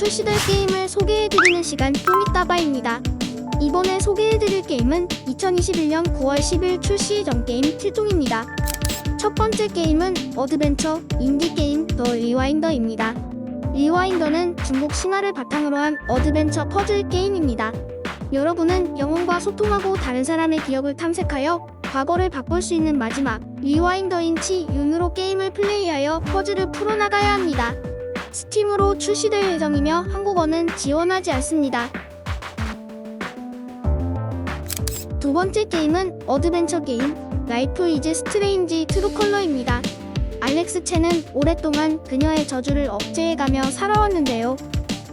출시될 게임을 소개해드리는 시간 좀 이따바입니다. 이번에 소개해드릴 게임은 2021년 9월 10일 출시 예정 게임 7종입니다. 첫 번째 게임은 어드벤처 인디 게임 더 리와인더입니다. 리와인더는 중국 신화를 바탕으로 한 어드벤처 퍼즐 게임입니다. 여러분은 영혼과 소통하고 다른 사람의 기억을 탐색하여 과거를 바꿀 수 있는 마지막 리와인더인 치 윤으로 게임을 플레이하여 퍼즐을 풀어나가야 합니다. 스팀으로 출시될 예정이며 한국어는 지원하지 않습니다. 두 번째 게임은 어드벤처 게임 라이프 이즈 스트레인지 트루컬러입니다. 알렉스 첸은 오랫동안 그녀의 저주를 억제해가며 살아왔는데요.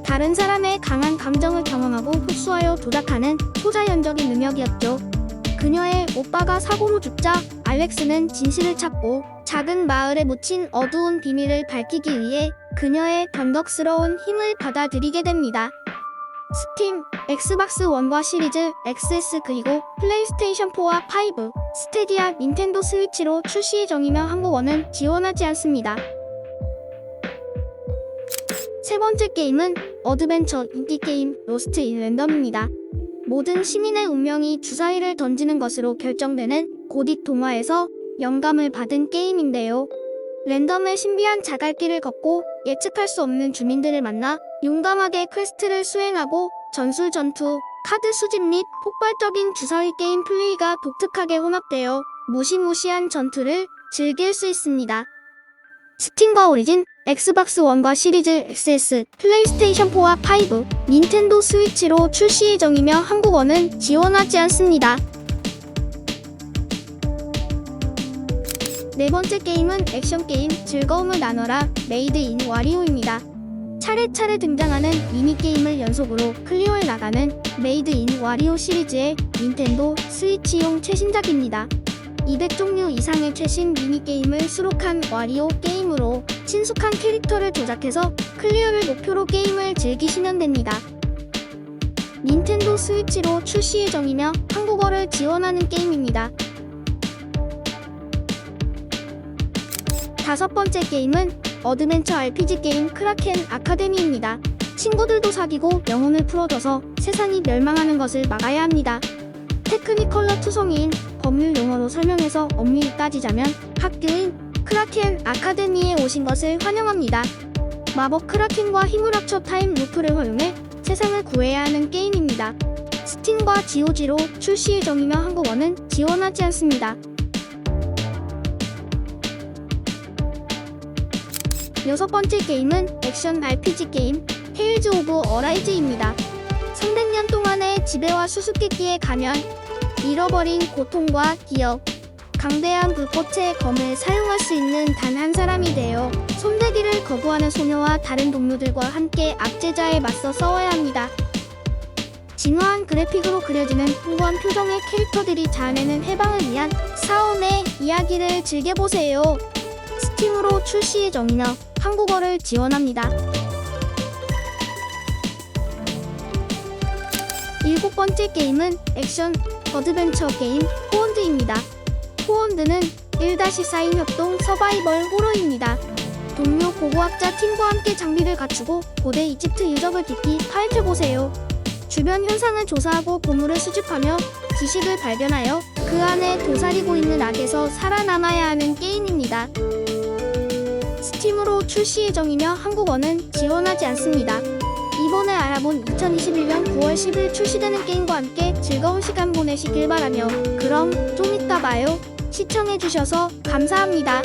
다른 사람의 강한 감정을 경험하고 흡수하여 조작하는 초자연적인 능력이었죠. 그녀의 오빠가 사고로 죽자 알렉스는 진실을 찾고 작은 마을에 묻힌 어두운 비밀을 밝히기 위해 그녀의 변덕스러운 힘을 받아들이게 됩니다. 스팀, 엑스박스 원과 시리즈, XS 그리고 플레이스테이션 4와 5, 스테디아, 닌텐도 스위치로 출시 예정이며 한국어는 지원하지 않습니다. 세 번째 게임은 어드벤처 인디 게임 로스트 인 랜덤입니다. 모든 시민의 운명이 주사위를 던지는 것으로 결정되는 고딕 동화에서 영감을 받은 게임인데요. 랜덤의 신비한 자갈길을 걷고 예측할 수 없는 주민들을 만나 용감하게 퀘스트를 수행하고 전술 전투, 카드 수집 및 폭발적인 주사위 게임 플레이가 독특하게 혼합되어 무시무시한 전투를 즐길 수 있습니다. 스팀과 오리진, 엑스박스 원과 시리즈 XS, 플레이스테이션 4와 5, 닌텐도 스위치로 출시 예정이며 한국어는 지원하지 않습니다. 네 번째 게임은 액션 게임 즐거움을 나눠라 메이드 인 와리오입니다. 차례차례 등장하는 미니게임을 연속으로 클리어해 나가는 메이드 인 와리오 시리즈의 닌텐도 스위치용 최신작입니다. 200종류 이상의 최신 미니게임을 수록한 와리오 게임으로 친숙한 캐릭터를 조작해서 클리어를 목표로 게임을 즐기시면 됩니다. 닌텐도 스위치로 출시 예정이며 한국어를 지원하는 게임입니다. 다섯 번째 게임은 어드벤처 RPG 게임 크라켄 아카데미입니다. 친구들도 사귀고 영혼을 풀어줘서 세상이 멸망하는 것을 막아야 합니다. 테크니컬러 투성이인 법률 용어로 설명해서 엄밀히 따지자면 학교인 크라켄 아카데미에 오신 것을 환영합니다. 마법 크라켄과 힘을 합쳐 타임 루프를 활용해 세상을 구해야 하는 게임입니다. 스팀과 GOG로 출시 예정이며 한국어는 지원하지 않습니다. 여섯 번째 게임은 액션 RPG 게임 테일즈 오브 어라이즈입니다. 300년 동안의 지배와 수수께끼에 가면 잃어버린 고통과 기억, 강대한 불꽃의 검을 사용할 수 있는 단 한 사람이 되어 손대기를 거부하는 소녀와 다른 동료들과 함께 악재자에 맞서 싸워야 합니다. 진화한 그래픽으로 그려지는 풍부한 표정의 캐릭터들이 자아내는 해방을 위한 싸움의 이야기를 즐겨보세요. 스팀으로 출시 예정이며 한국어를 지원합니다. 일곱 번째 게임은 액션 어드벤처 게임 호원드입니다. 호원드는 1-4인 협동 서바이벌 호러입니다. 동료 고고학자 팀과 함께 장비를 갖추고 고대 이집트 유적을 깊이 파헤쳐보세요. 주변 현상을 조사하고 보물을 수집하며 지식을 발견하여 그 안에 도사리고 있는 악에서 살아남아야 하는 게임입니다. 스팀으로 출시 예정이며 한국어는 지원하지 않습니다. 이번에 알아본 2021년 9월 10일 출시되는 게임과 함께 즐거운 시간 보내시길 바라며 그럼 좀 이따 봐요. 시청해주셔서 감사합니다.